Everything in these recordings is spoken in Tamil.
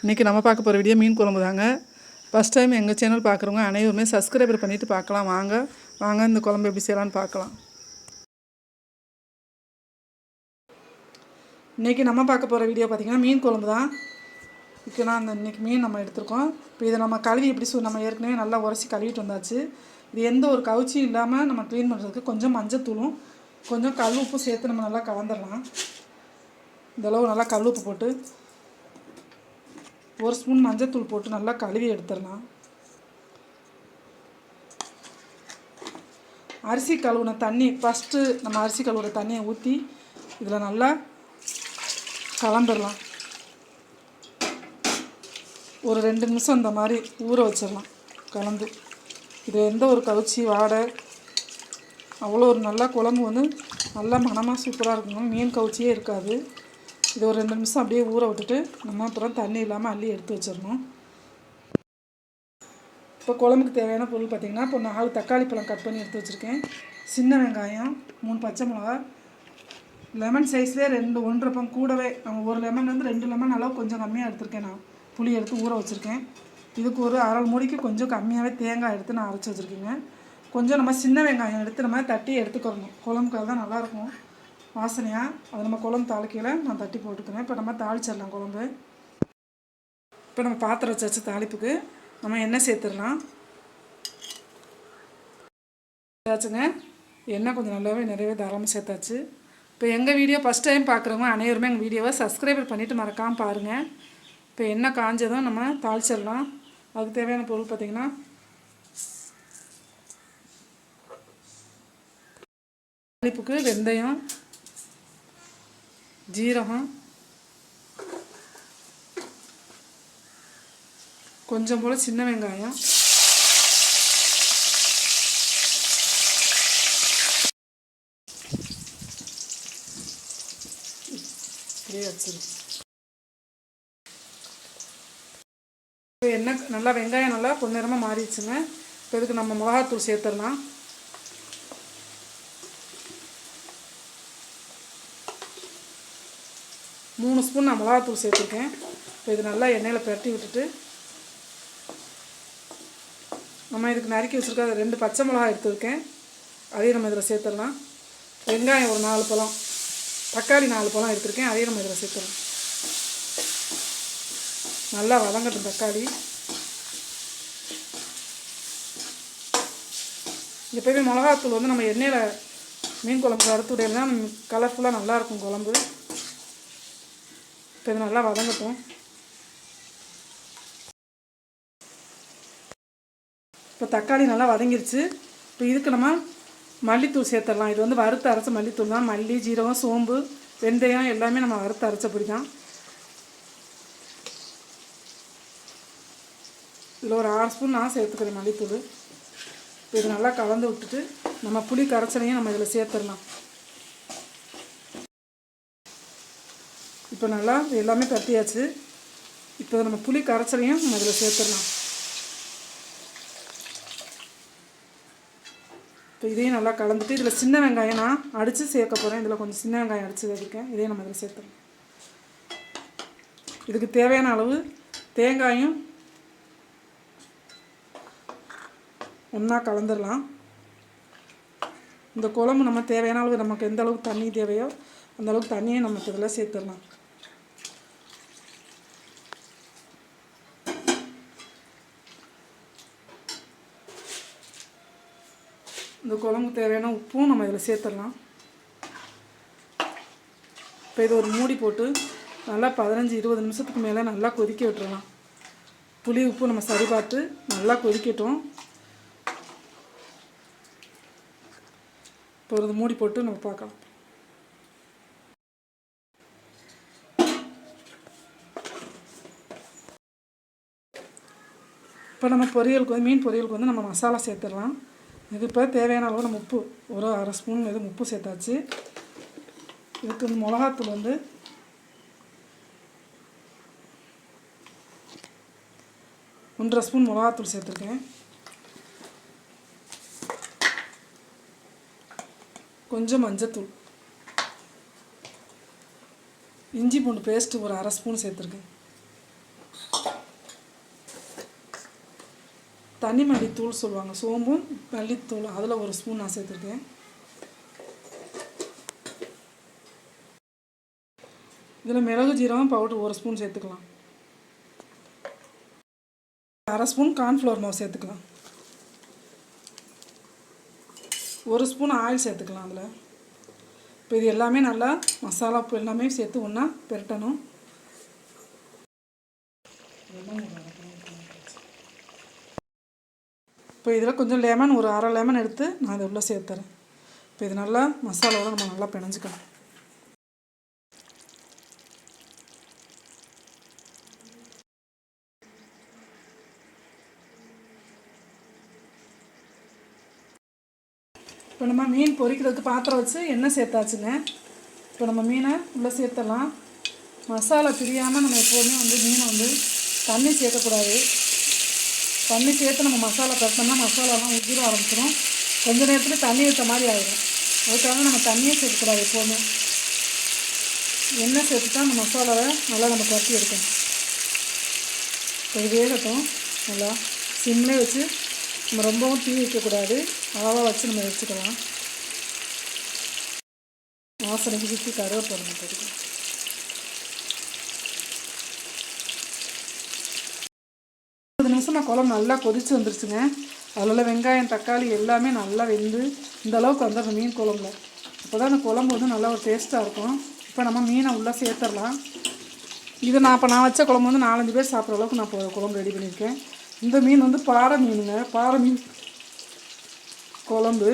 இன்றைக்கி நம்ம பார்க்க போகிற வீடியோ மீன் குழம்பு தாங்க ஃபஸ்ட் டைம் எங்கள் சேனல் பார்க்குறவங்க அனைவருமே சப்ஸ்கிரைபர் பண்ணிவிட்டு பார்க்கலாம். வாங்க வாங்க இந்த குழம்பு எப்படி செய்யலான்னு பார்க்கலாம். இன்றைக்கி நம்ம பார்க்க போகிற வீடியோ பார்த்திங்கன்னா மீன் குழம்பு தான் இப்போ நான் அந்த இன்றைக்கி மீன் நம்ம எடுத்திருக்கோம். இப்போ இதை நம்ம கழுவி எப்படி சு நம்ம ஏற்கனவே நல்லா உரசி கழுவிட்டு வந்தாச்சு. இது எந்த ஒரு கவுச்சியும் இல்லாமல் நம்ம க்ளீன் பண்ணுறதுக்கு கொஞ்சம் மஞ்சத்தூளும் கொஞ்சம் கல் உப்பும் சேர்த்து நம்ம நல்லா கலந்துடலாம். இந்தளவு நல்லா கல் உப்பு போட்டு ஒரு ஸ்பூன் மஞ்சத்தூள் போட்டு நல்லா கழுவி எடுத்துடலாம். அரிசி கழுவுன தண்ணி ஃபஸ்ட்டு நம்ம அரிசி கழுவுற தண்ணியை ஊற்றி இதில் நல்லா கலந்துடலாம். ஒரு ரெண்டு நிமிஷம் இந்த மாதிரி ஊற வச்சிடலாம் கலந்து. இது எந்த ஒரு கவுச்சி வாடை அவ்வளோ ஒரு நல்ல குழம்பு வந்து நல்லா மனமாக சூப்பராக இருக்குங்க மீன் கவுச்சியே இருக்காது. இது ஒரு ரெண்டு நிமிஷம் அப்படியே ஊற விட்டுட்டு நம்ம அப்புறம் தண்ணி இல்லாமல் அள்ளி எடுத்து வச்சிடணும். இப்போ குழம்புக்கு தேவையான பொருள் பார்த்திங்கன்னா இப்போ நாலு தக்காளி பழம் கட் பண்ணி எடுத்து வச்சுருக்கேன். சின்ன வெங்காயம் மூணு பச்சை மிளகா லெமன் சைஸ்லேயே ரெண்டு ஒன்றரை பங்கு கூடவே நம்ம ஒரு லெமன் வந்து ரெண்டு லெமன் அளவு கொஞ்சம் கம்மியாக எடுத்திருக்கேன் நான். புளி எடுத்து ஊற வச்சுருக்கேன். இதுக்கு ஒரு அரை மூடிக்கு கொஞ்சம் கம்மியாகவே தேங்காய் எடுத்து நான் அரைச்சி வச்சுருக்கேங்க. கொஞ்சம் நம்ம சின்ன வெங்காயம் எடுத்து நம்ம தட்டி எடுத்துக்கிறணும். குழம்புக்கு தான் நல்லாயிருக்கும் வாசனையாக அது நம்ம குழம்பு தாளிக்கையில் நான் தட்டி போட்டுக்கிறேன். இப்போ நம்ம தாளிச்சிடலாம் குழம்பு. இப்போ நம்ம பாத்திரம் வச்சாச்சு தாளிப்புக்கு நம்ம எண்ணெய் சேர்த்துடலாம். சேர்த்தாச்சுங்க. எண்ணெய் கொஞ்சம் நல்லாவே நிறையவே தாராளமாக சேர்த்தாச்சு. இப்போ எங்கள் வீடியோ ஃபஸ்ட் டைம் பார்க்குறவங்க அனைவருமே எங்கள் வீடியோவை சப்ஸ்கிரைபர் பண்ணிவிட்டு மறக்காமல் பாருங்கள் இப்போ எண்ணெய் காஞ்சதும் நம்ம தாளிச்சிடலாம். அதுக்கு தேவையான பொருள் பார்த்திங்கன்னா தாளிப்புக்கு வெந்தயம் ஜீரகம். கொஞ்சம் போல் சின்ன வெங்காயம். இப்போ என்ன நல்லா வெங்காயம் நல்லா கொஞ்ச நேரமாக மாறிடுச்சுங்க. இப்போ இதுக்கு நம்ம மிளகாத்தூள் சேர்த்துடலாம். மூணு ஸ்பூன் நான் மிளகாத்தூள் சேர்த்துருக்கேன். இப்போ இது நல்லா எண்ணெயில் பிரட்டி விட்டுட்டு நம்ம இதுக்கு நறுக்கி வச்சுருக்க ரெண்டு பச்சை மிளகா எடுத்துருக்கேன். அதையும் நம்ம இதில் சேர்த்துடலாம். வெங்காயம் ஒரு நாலு பழம் தக்காளி நாலு பழம் எடுத்துருக்கேன். அதையும் நம்ம இதில் சேர்த்துடலாம். நல்லா வதங்கட்டும் தக்காளி. எப்போயுமே மிளகாத்தூள் வந்து நம்ம எண்ணெயில் மீன் குழம்பு அறுத்து விடையில தான் கலர்ஃபுல்லாக நல்லாயிருக்கும் குழம்பு. இப்போ இது நல்லா வதங்கட்டும். இப்போ தக்காளி நல்லா வதங்கிருச்சு. இப்போ இதுக்கு நம்ம மல்லித்தூள் சேர்த்துடலாம். இது வந்து வறுத்து அரைச்ச மல்லித்தூள் தான். மல்லி ஜீரகம் சோம்பு வெந்தயம் எல்லாமே நம்ம வறுத்து அரைச்சபடி தான். இதில் ஒரு ஆறு ஸ்பூன் நான் சேர்த்துக்கிறேன் மல்லித்தூள். இப்போ இது நல்லா கலந்து விட்டுட்டு நம்ம புளி கரைச்சலையும் நம்ம இதில் சேர்த்துடலாம். இப்போ நல்லா எல்லாமே பற்றியாச்சு இப்போ நம்ம புளி கரைச்சலையும் நம்ம இதில் சேர்த்துடலாம். இப்போ இதையும் நல்லா கலந்துட்டு இதில் சின்ன வெங்காயம் நான் அடித்து சேர்க்க போகிறேன் இதில் கொஞ்சம் சின்ன வெங்காயம் அடித்து வச்சுருக்கேன் இதையும் நம்ம இதில் சேர்த்துடலாம். இதுக்கு தேவையான அளவு தேங்காயும் ஒன்றா கலந்துடலாம். இந்த குழம்பு நம்ம தேவையான அளவு நமக்கு எந்த அளவுக்கு தண்ணி தேவையோ அந்த அளவுக்கு தண்ணியை நம்ம இதில் சேர்த்துடலாம். இந்த குழம்பு தேவையான உப்பும் நம்ம இதில் சேர்த்துடலாம். இப்போ இது ஒரு மூடி போட்டு நல்லா பதினஞ்சு இருபது நிமிஷத்துக்கு மேலே நல்லா கொதிக்க விட்டுறலாம். புளி உப்பு நம்ம சரி பார்த்து நல்லா கொதிக்கட்டும். இப்போ ஒரு மூடி போட்டு நம்ம பார்க்கலாம். இப்போ நம்ம பொரியலுக்கு வந்து மீன் பொரியலுக்கு வந்து நம்ம மசாலா சேர்த்துடலாம். இது இப்போ தேவையான அளவு நம்ம உப்பு ஒரு அரை ஸ்பூன் இது உப்பு சேர்த்தாச்சு. இதுக்கு வந்து மிளகாத்தூள் வந்து ஒன்றரை ஸ்பூன் மிளகாத்தூள் சேர்த்துருக்கேன். கொஞ்சம் மஞ்சத்தூள். இஞ்சி பூண்டு பேஸ்ட்டு ஒரு அரை ஸ்பூன் சேர்த்துருக்கேன். தனி மல்லித்தூள் சொல்லுவாங்க. சோம்பும் மல்லித்தூள் அதில் ஒரு ஸ்பூன் நான் சேர்த்துருக்கேன். இதில் மிளகு ஜீரகம் பவுடர் ஒரு ஸ்பூன் சேர்த்துக்கலாம். அரை ஸ்பூன் கார்ன்ஃப்ளவர் மாவு சேர்த்துக்கலாம். ஒரு ஸ்பூன் ஆயில் சேர்த்துக்கலாம் அதில். இப்போ இது எல்லாமே நல்லா மசாலா எல்லாமே சேர்த்து ஒன்றா பெரட்டணும். இப்போ இதில் கொஞ்சம் லெமன் ஒரு அரை லெமன் எடுத்து நான் இதை உள்ளே சேர்த்துறேன். இப்போ இது நல்லா மசாலாவோட நம்ம நல்லா பிணைஞ்சிக்கலாம் இப்போ நம்ம மீன் பொரிக்கிறதுக்கு பாத்திரம் வச்சு எண்ணெய் சேர்த்தாச்சுங்க. இப்போ நம்ம மீனை உள்ளே சேர்த்துடலாம். மசாலா பிரியாமல் நம்ம எப்போதுமே வந்து மீனை வந்து தண்ணி சேர்க்கக்கூடாது. தண்ணி சேர்த்து நம்ம மசாலா கட்டினோம்னா மசாலாலாம் உதிர ஆரம்பிச்சிடும் கொஞ்ச நேரத்தில் தண்ணி ஊற்ற மாதிரி ஆகிடும் அதுக்காக நம்ம தண்ணியே சேர்த்துக்கூடாது எப்போதுமே எண்ணெய் சேர்த்து தான் அந்த மசாலாவை நல்லா நம்ம கட்டி எடுக்கணும். இப்போ வேகட்டும். நல்லா சிம்லே வச்சு நம்ம ரொம்பவும் தீ வைக்கக்கூடாது. அளவாக வச்சு நம்ம வச்சுக்கலாம் வாசனைக்கு சுற்றி கருவேப்பிலை போட்டுக்கலாம். இருபது குழம்பு நல்லா கொதிச்சு வந்துருச்சுங்க. அதில் உள்ள வெங்காயம் தக்காளி எல்லாமே நல்லா வெந்து இந்த அளவுக்கு வந்துடும் மீன் குழம்புல. அப்போ தான் அந்த குழம்பு வந்து நல்லா ஒரு டேஸ்ட்டாக இருக்கும். இப்போ நம்ம மீனை உள்ளே சேர்த்துடலாம். இது நான் இப்போ நான் வச்ச குழம்பு வந்து நாலஞ்சு பேர் சாப்பிட்ற அளவுக்கு நான் இப்போ குழம்பு ரெடி பண்ணியிருக்கேன். இந்த மீன் வந்து பாறை மீனுங்க. பாறை மீன் குழம்பு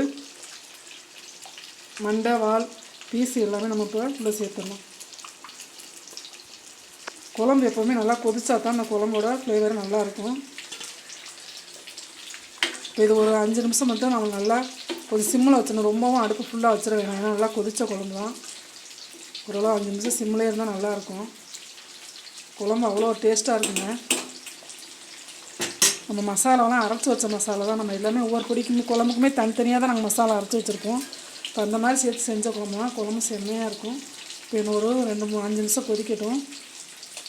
மண்டை வால் பீஸ் எல்லாமே நம்ம இப்போ உள்ளே சேர்த்துடணும் குழம்பு எப்போவுமே நல்லா கொதிச்சா தான் அந்த குழம்போட ஃப்ளேவர் நல்லாயிருக்கும் இது ஒரு அஞ்சு நிமிஷம் மட்டும் நம்ம நல்லா கொஞ்சம் சிம்மில் வச்சிடணும். ரொம்பவும் அடுப்பு ஃபுல்லாக வச்சிட வேணாம். ஏன்னா நல்லா கொதித்த குழம்பு தான். ஓரளவு அஞ்சு நிமிஷம் சிம்மிலே இருந்தால் நல்லாயிருக்கும் குழம்பு அவ்வளோ டேஸ்ட்டாக இருக்குங்க. நம்ம மசாலாலாம் அரைச்சி வச்ச மசாலா தான். நம்ம எல்லாமே ஒவ்வொரு பொடிக்கும் குழம்புக்குமே தனித்தனியாக தான் நாங்கள் மசாலா அரைச்சி வச்சுருக்கோம். இப்போ அந்த மாதிரி சேர்த்து செஞ்ச குழம்புனா குழம்பு செம்மையாக இருக்கும். இப்போ இன்னொரு ஒரு ரெண்டு மூணு அஞ்சு நிமிஷம் கொதிக்கட்டும்.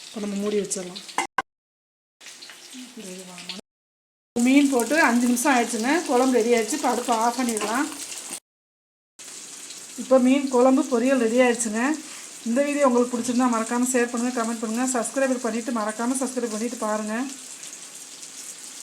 இப்போ நம்ம மூடி வச்சிடலாம். மீன் போட்டு அஞ்சு நிமிஷம் ஆயிடுச்சுங்க. குழம்பு ரெடி ஆயிடுச்சு. இப்போ அடுப்பு ஆஃப் பண்ணிடலாம். இப்போ மீன் குழம்பு பொரியல் ரெடி ஆயிடுச்சுங்க. இந்த வீடியோ உங்களுக்கு பிடிச்சிருந்தா மறக்காமல் ஷேர் பண்ணுங்கள் கமெண்ட் பண்ணுங்கள் சப்ஸ்கிரைபர் பண்ணிவிட்டு மறக்காமல் சப்ஸ்கிரைப் பண்ணிவிட்டு பாருங்கள்